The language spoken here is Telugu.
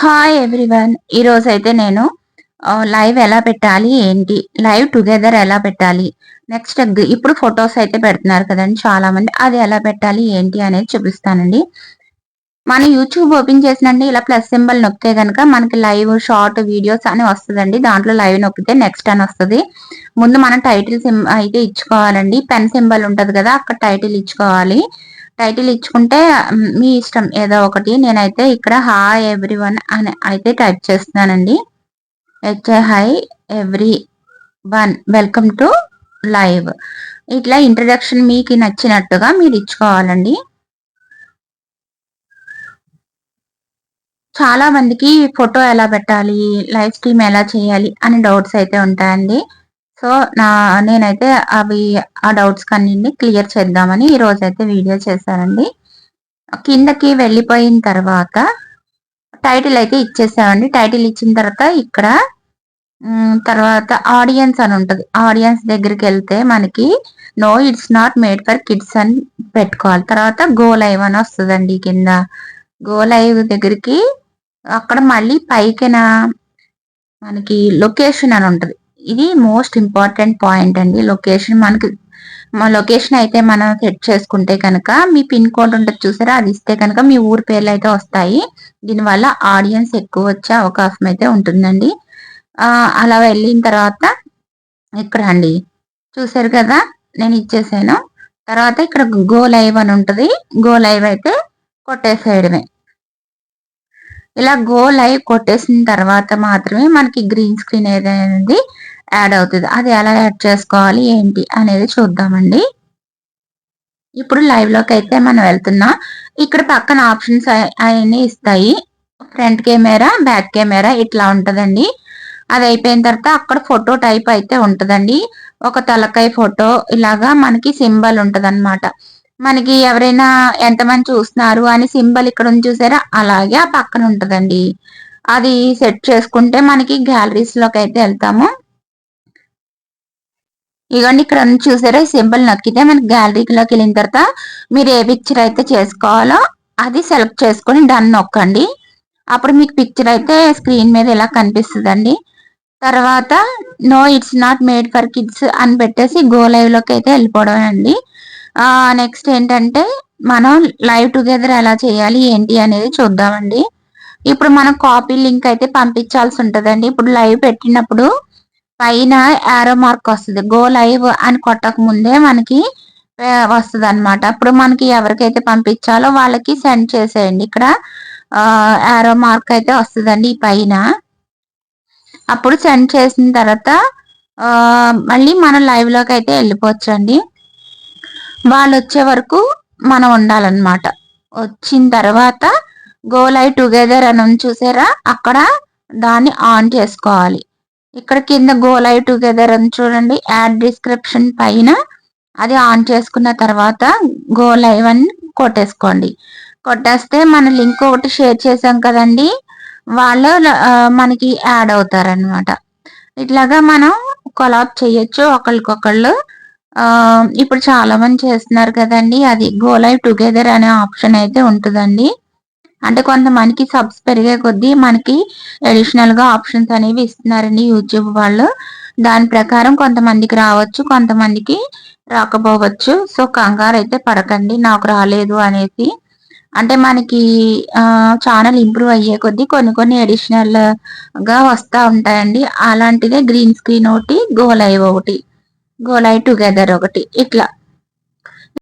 హాయ్ ఎవ్రీవన్ ఈరోజు అయితే నేను లైవ్ ఎలా పెట్టాలి ఏంటి? లైవ్ టుగెదర్ ఎలా పెట్టాలి? నెక్స్ట్ ఇప్పుడు ఫొటోస్ అయితే పెడుతున్నారు కదండి చాలా మంది అది ఎలా పెట్టాలి ఏంటి అనేది చూపిస్తానండి. మన యూట్యూబ్ ఓపెన్ చేసినండి ఇలా ప్లస్ సింబల్ నొక్కితే కనుక మనకి లైవ్ షార్ట్ వీడియోస్ అని వస్తుందండి. దాంట్లో లైవ్ నొక్కితే నెక్స్ట్ అని వస్తుంది. ముందు మనం టైటిల్ సిమ్ అయితే ఇచ్చుకోవాలండి. పెన్ సింబల్ ఉంటుంది కదా అక్కడ టైటిల్ ఇచ్చుకోవాలి. టైటిల్ ఇచ్చుకుంటే మీ ఇష్టం ఏదో ఒకటి. నేనైతే ఇక్కడ హాయ్ ఎవ్రీ వన్ అని అయితే టైప్ చేస్తున్నానండి. H I every one welcome to live. ఇట్లా ఇంట్రడక్షన్ మీకు నచ్చినట్టుగా మీరు ఇచ్చుకోవాలండి. చాలా మందికి ఫోటో ఎలా పెట్టాలి లైవ్ స్ట్రీమ్ ఎలా చేయాలి అని డౌట్స్ అయితే ఉంటాయండి. సో నా నేనైతే అవి ఆ డౌట్స్ కన్నీ క్లియర్ చేద్దామని ఈ రోజైతే అయితే వీడియో చేశానండి. కిందకి వెళ్ళిపోయిన తర్వాత టైటిల్ అయితే ఇచ్చేసామండి. టైటిల్ ఇచ్చిన తర్వాత ఇక్కడ తర్వాత ఆడియన్స్ అని ఉంటుంది. ఆడియన్స్ దగ్గరికి వెళ్తే మనకి no it's not made for kids అని పెట్టుకోవాలి. తర్వాత గో లైవ్ అని వస్తుందండి కింద. గో లైవ్ దగ్గరికి అక్కడ మళ్ళీ పైకిన మనకి లొకేషన్ అని ఉంటుంది. ఇది మోస్ట్ ఇంపార్టెంట్ పాయింట్ అండి. లొకేషన్ మనకి మా లొకేషన్ అయితే మనం సెట్ చేసుకుంటే కనుక మీ పిన్ కోడ్ ఉంటుంది చూసారా? అది ఇస్తే కనుక మీ ఊరి పేర్లు అయితే వస్తాయి. దీనివల్ల ఆడియన్స్ ఎక్కువ వచ్చే అవకాశం అయితే ఉంటుందండి. అలా వెళ్ళిన తర్వాత ఇక్కడ అండి చూసారు కదా? నేను ఇచ్చేసాను. తర్వాత ఇక్కడ గో లైవ్ అని ఉంటుంది. గో లైవ్ అయితే కొట్టేసేయడమే. ఇలా గో లైవ్ కొట్టేసిన తర్వాత మాత్రమే మనకి గ్రీన్ స్క్రీన్ ఏదైనా యాడ్ అవుతుంది. అది ఎలా యాడ్ చేసుకోవాలి? ఏంటి? అనేది చూద్దామండి. ఇప్పుడు లైవ్లోకి అయితే మనం వెళ్తున్నాం. ఇక్కడ పక్కన ఆప్షన్స్ అవన్నీ ఇస్తాయి. ఫ్రంట్ కెమెరా బ్యాక్ కెమెరా ఇట్లా ఉంటుందండి. అది అయిపోయిన తర్వాత అక్కడ ఫోటో టైప్ అయితే ఉంటుందండి. ఒక తలకాయ ఫోటో ఇలాగా మనకి సింబల్ ఉంటుంది మనకి ఎవరైనా ఎంతమంది చూస్తున్నారు అని సింబల్ ఇక్కడ ఉంది చూసారా? అలాగే ఆ పక్కన ఉంటుందండి. అది సెట్ చేసుకుంటే మనకి గ్యాలరీస్లోకి అయితే వెళ్తాము. ఇగోండి ఇక్కడ చూసారా? ఈ సింబల్ నొక్కితే మనకి గ్యాలరీలోకి వెళ్ళిన తర్వాత మీరు ఏ పిక్చర్ అయితే చేసుకోవాలో అది సెలెక్ట్ చేసుకొని డన్ నొక్కండి. అప్పుడు మీకు పిక్చర్ అయితే స్క్రీన్ మీద ఇలా కనిపిస్తుందండి. తర్వాత no it's not made for kids అని పెట్టేసి గో లైవ్లోకి అయితే వెళ్ళిపోవడం అండి. నెక్స్ట్ ఏంటంటే మనం లైవ్ టుగెదర్ ఎలా చేయాలి ఏంటి అనేది చూద్దామండి. ఇప్పుడు మనం కాపీ లింక్ అయితే పంపించాల్సి ఉంటుందండి. ఇప్పుడు లైవ్ పెట్టినప్పుడు పైన యారో మార్క్ వస్తుంది. గో లైవ్ అని కొట్టక ముందే మనకి వస్తుంది అనమాట అప్పుడు మనకి ఎవరికైతే పంపించాలో వాళ్ళకి సెండ్ చేసేయండి. ఇక్కడ యారో మార్క్ అయితే వస్తుందండి ఈ పైన. అప్పుడు సెండ్ చేసిన తర్వాత మళ్ళీ మనం లైవ్లోకి అయితే వెళ్ళిపోవచ్చు అండి వాళ్ళు వచ్చే వరకు మనం ఉండాలన్నమాట. వచ్చిన తర్వాత గో లైవ్ టుగెదర్ అని చూసారా? అక్కడ దాన్ని ఆన్ చేసుకోవాలి. ఇక్కడ కింద గో లైవ్ టుగెదర్ అని చూడండి. యాడ్ డిస్క్రిప్షన్ పైన. అది ఆన్ చేసుకున్న తర్వాత గో లైవ్ అని కొట్టేసుకోండి. కొట్టేస్తే మన లింక్ ఒకటి షేర్ చేసాం కదండి. వాళ్ళు మనకి యాడ్ అవుతారనమాట ఇట్లాగా మనం కొలాబ్ చేయొచ్చు ఒకరికొకళ్ళు ఇప్పుడు చాలా మంది చేస్తున్నారు కదండి. అది గో లైవ్ టుగెదర్ అనే ఆప్షన్ అయితే ఉంటుందండి. అంటే కొంతమందికి సబ్స్ పెరిగే కొద్దీ మనకి అడిషనల్గా ఆప్షన్స్ అనేవి ఇస్తున్నారండి యూట్యూబ్ వాళ్ళు. దాని ప్రకారం కొంతమందికి రావచ్చు కొంతమందికి రాకపోవచ్చు. సో కంగారు అయితే పడకండి నాకు రాలేదు అనేసి. అంటే మనకి ఛానల్ ఇంప్రూవ్ అయ్యే కొద్దీ కొన్ని కొన్ని అడిషనల్గా వస్తూ ఉంటాయండి. అలాంటిదే గ్రీన్ స్క్రీన్ ఒకటి గో ఒకటి. గో టుగెదర్ ఒకటి. ఇట్లా.